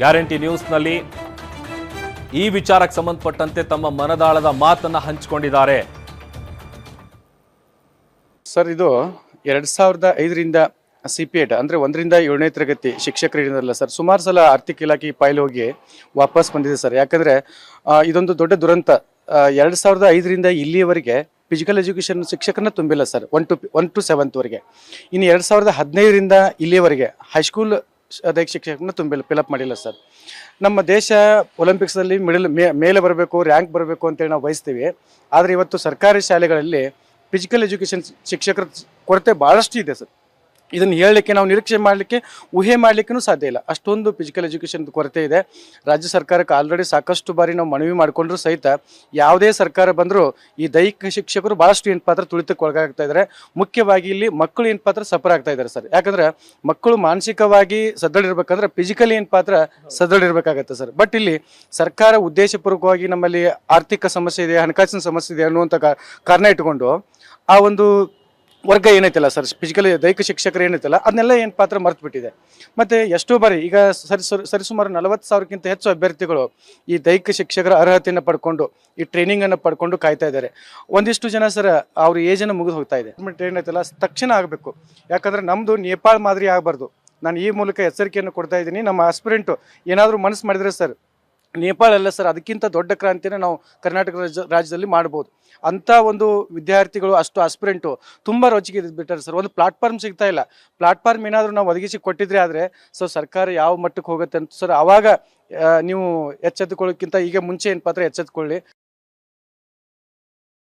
Guarantee ನ್ಯೂಸ್ನಲ್ಲಿ ಈ ವಿಚಾರಕ್ಕೆ ಸಂಬಂಧಪಟ್ಟಂತೆ ತಮ್ಮ ಮನದಾಳದ ಮಾತನ್ನ ಹಂಚಿಕೊಂಡಿದ್ದಾರೆ. ಸರ್, ಇದು ಎರಡು ಸಾವಿರದ ಐದರಿಂದ ಸಿ ಪಿ ಎಟ್ ಅಂದರೆ ಒಂದರಿಂದ ಏಳನೇ ತರಗತಿ ಶಿಕ್ಷಕರು ಏನಿರಲ್ಲ ಸರ್, ಸುಮಾರು ಸಲ ಆರ್ಥಿಕ ಇಲಾಖೆ ಫೈಲ್ ಹೋಗಿ ವಾಪಸ್ ಬಂದಿದೆ ಸರ್. ಯಾಕಂದರೆ ಇದೊಂದು ದೊಡ್ಡ ದುರಂತ. ಎರಡು ಸಾವಿರದ ಐದರಿಂದ ಇಲ್ಲಿಯವರೆಗೆ ಫಿಸಿಕಲ್ ಎಜುಕೇಷನ್ ಶಿಕ್ಷಕರನ್ನ ತುಂಬಿಲ್ಲ sir, one two one two ಸೆವೆಂತ್ವರೆಗೆ ಇನ್ನು ಎರಡು ಸಾವಿರದ ಹದಿನೈದರಿಂದ ಇಲ್ಲಿಯವರೆಗೆ ಹೈಸ್ಕೂಲ್ ಅದಕ್ಕೆ ಶಿಕ್ಷಕರನ್ನ ತುಂಬಿಲ್ಲ ಫಿಲಪ್ ಮಾಡಿಲ್ಲ ಸರ್. ನಮ್ಮ ದೇಶ ಒಲಿಂಪಿಕ್ಸಲ್ಲಿ ಮಿಡಲ್ ಮೇಲೆ ಬರಬೇಕು, ರ್ಯಾಂಕ್ ಬರಬೇಕು ಅಂತೇಳಿ ನಾವು ಬಯಸ್ತೀವಿ. ಆದರೆ ಇವತ್ತು ಸರ್ಕಾರಿ ಶಾಲೆಗಳಲ್ಲಿ ಫಿಸಿಕಲ್ ಎಜುಕೇಷನ್ ಶಿಕ್ಷಕರ ಕೊರತೆ ಭಾಳಷ್ಟು ಇದೆ ಸರ್. ಇದನ್ನು ಹೇಳಲಿಕ್ಕೆ ನಾವು ನಿರೀಕ್ಷೆ ಮಾಡಲಿಕ್ಕೆ ಊಹೆ ಮಾಡಲಿಕ್ಕೂ ಸಾಧ್ಯ ಇಲ್ಲ. ಅಷ್ಟೊಂದು ಫಿಸಿಕಲ್ ಎಜುಕೇಷನ್ ಕೊರತೆ ಇದೆ. ರಾಜ್ಯ ಸರ್ಕಾರಕ್ಕೆ ಆಲ್ರೆಡಿ ಸಾಕಷ್ಟು ಬಾರಿ ನಾವು ಮನವಿ ಮಾಡಿಕೊಂಡ್ರೂ ಸಹಿತ ಯಾವುದೇ ಸರ್ಕಾರ ಬಂದರೂ ಈ ದೈಹಿಕ ಶಿಕ್ಷಕರು ಭಾಳಷ್ಟು ಏನು ಪಾತ್ರ ತುಳಿತಕ್ಕೆ ಒಳಗಾಗ್ತಾ ಇದ್ದಾರೆ. ಮುಖ್ಯವಾಗಿ ಇಲ್ಲಿ ಮಕ್ಕಳು ಏನು ಪಾತ್ರ ಸಫರ್ ಆಗ್ತಾ ಇದ್ದಾರೆ ಸರ್. ಯಾಕಂದ್ರೆ ಮಕ್ಕಳು ಮಾನಸಿಕವಾಗಿ ಸದೃಢಿರ್ಬೇಕಂದ್ರೆ ಫಿಸಿಕಲಿ ಏನು ಪಾತ್ರ ಸದೃಢಿರ್ಬೇಕಾಗತ್ತೆ ಸರ್. ಬಟ್ ಇಲ್ಲಿ ಸರ್ಕಾರ ಉದ್ದೇಶಪೂರ್ವಕವಾಗಿ ನಮ್ಮಲ್ಲಿ ಆರ್ಥಿಕ ಸಮಸ್ಯೆ ಇದೆ, ಹಣಕಾಸಿನ ಸಮಸ್ಯೆ ಇದೆ ಅನ್ನುವಂಥ ಕಾರಣ ಇಟ್ಕೊಂಡು ಆ ಒಂದು ವರ್ಗ ಏನೈತಲ್ಲ ಸರ್ ಫಿಸಿಕಲ್ ದೈಹಿಕ ಶಿಕ್ಷಕರು ಏನೈತಲ್ಲ, ಅದನ್ನೆಲ್ಲ ಏನು ಪಾತ್ರ ಮರೆತು ಬಿಟ್ಟಿದೆ ಮತ್ತು ಎಷ್ಟೋ ಬಾರಿ ಈಗ ಸರಿ ಸರಿ ಸರಿಸುಮಾರು ನಲವತ್ತು ಸಾವಿರಕ್ಕಿಂತ ಹೆಚ್ಚು ಅಭ್ಯರ್ಥಿಗಳು ಈ ದೈಹಿಕ ಶಿಕ್ಷಕರ ಅರ್ಹತೆಯನ್ನು ಪಡ್ಕೊಂಡು, ಈ ಟ್ರೈನಿಂಗನ್ನು ಪಡ್ಕೊಂಡು ಕಾಯ್ತಾ ಇದ್ದಾರೆ. ಒಂದಿಷ್ಟು ಜನ ಸರ್, ಅವ್ರ ಏಜನ್ನು ಮುಗಿದು ಹೋಗ್ತಾ ಇದೆ. ಏನೈತಲ್ಲ, ತಕ್ಷಣ ಆಗಬೇಕು. ಯಾಕಂದರೆ ನಮ್ಮದು ನೇಪಾಳ ಮಾದರಿ ಆಗಬಾರ್ದು. ನಾನು ಈ ಮೂಲಕ ಎಚ್ಚರಿಕೆಯನ್ನು ಕೊಡ್ತಾ ಇದ್ದೀನಿ. ನಮ್ಮ ಆಸ್ಪಿರೆಂಟು ಏನಾದರೂ ಮನಸ್ಸು ಮಾಡಿದರೆ ಸರ್ ನೇಪಾಳ ಅಲ್ಲ ಸರ್, ಅದಕ್ಕಿಂತ ದೊಡ್ಡ ಕ್ರಾಂತಿನ ನಾವು ಕರ್ನಾಟಕ ರಾಜ್ಯ ರಾಜ್ಯದಲ್ಲಿ ಮಾಡ್ಬೋದು. ಅಂಥ ಒಂದು ವಿದ್ಯಾರ್ಥಿಗಳು ಅಷ್ಟು ಆಸ್ಪಿರೆಂಟು ತುಂಬ ರೋಚಿಗೆ ಬಿಟ್ಟಾರೆ ಸರ್. ಒಂದು ಪ್ಲಾಟ್ಫಾರ್ಮ್ ಸಿಗ್ತಾ ಇಲ್ಲ. ಪ್ಲಾಟ್ಫಾರ್ಮ್ ಏನಾದರೂ ನಾವು ಒದಗಿಸಿ ಕೊಟ್ಟಿದ್ರೆ ಆದರೆ, ಸೊ ಸರ್ಕಾರ ಯಾವ ಮಟ್ಟಕ್ಕೆ ಹೋಗುತ್ತೆ ಅಂತ ಸರ್ ಆವಾಗ ನೀವು ಎಚ್ಚೆತ್ತುಕೊಳ್ಳೋಕ್ಕಿಂತ ಈಗ ಮುಂಚೆ ಏನು ಪಾತ್ರ ಎಚ್ಚೆತ್ತುಕೊಳ್ಳಿ.